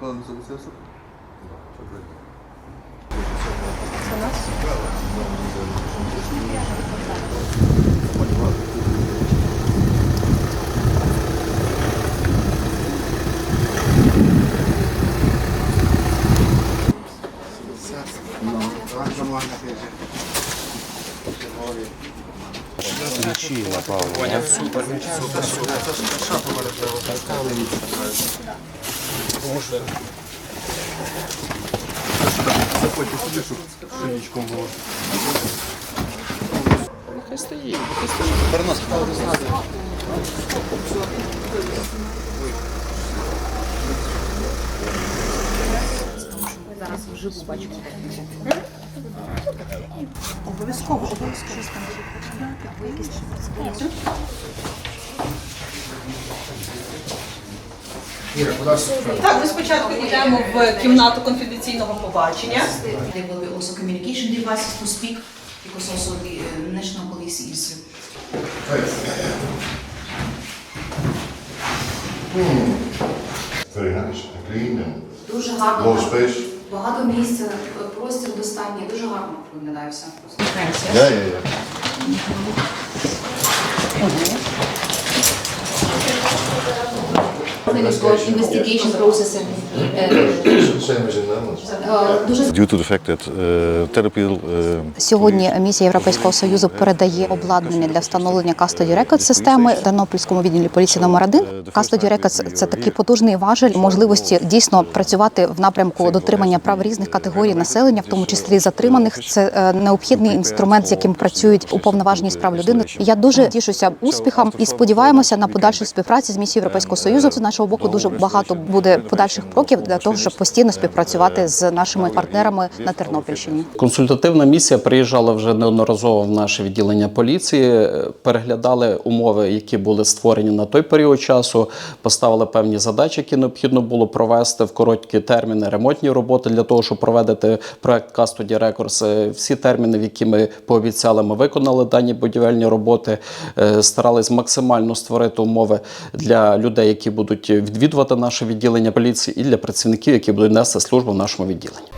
Миколаївна согласився? Ключи напали. Супер, супер, супер. Шапку особистий особ? Заходьте сюди, щоб шинічком було. Хай стоїть, хай стоїть. Перенос. Зараз вживу бачимо. Обов'язково, обов'язково. Так, ми спочатку йдемо в кімнату конфіденційного побачення. There will be also communication devices to speak because also the uh, national police is Very nice clean and дуже гарно. low так. space. Багато місця, простір достатньо, дуже гарно виглядає все. Yeah, yeah, yeah. Investigation process and, дуже Due to the fact that uh, Terrapil uh, Сьогодні місія Європейського союзу передає обладнання для встановлення Custody Records системи Тернопільському відділі поліції номер 1 Custody Records – це такий потужний важель можливості дійсно працювати в напрямку дотримання прав різних категорій населення, в тому числі затриманих. Це е, необхідний інструмент, з яким працюють уповноважені з прав людини. Я дуже тішуся успіхам і сподіваємося на подальшу співпрацю з місією Європейського союзу. З нашого боку дуже багато буде подальших кроків для того, щоб постійно співпрацювати з нашими партнерами на Тернопільщині. Консультативна місія приїжджала вже неодноразово в наше відділення поліції, е, переглядали умови, які були створені на той період часу, поставили певні задачі, які необхідно було провести в короткі терміни, ремонтні роботи для того, щоб проведити проект Records. Е, Всі терміни, в які ми пообіцяли, ми виконали дані будівельні роботи, Е, старались максимально створити умови для людей, які будуть відвідувати наше відділення поліції, і для працівників, які будуть нести службу в нашому відділенні.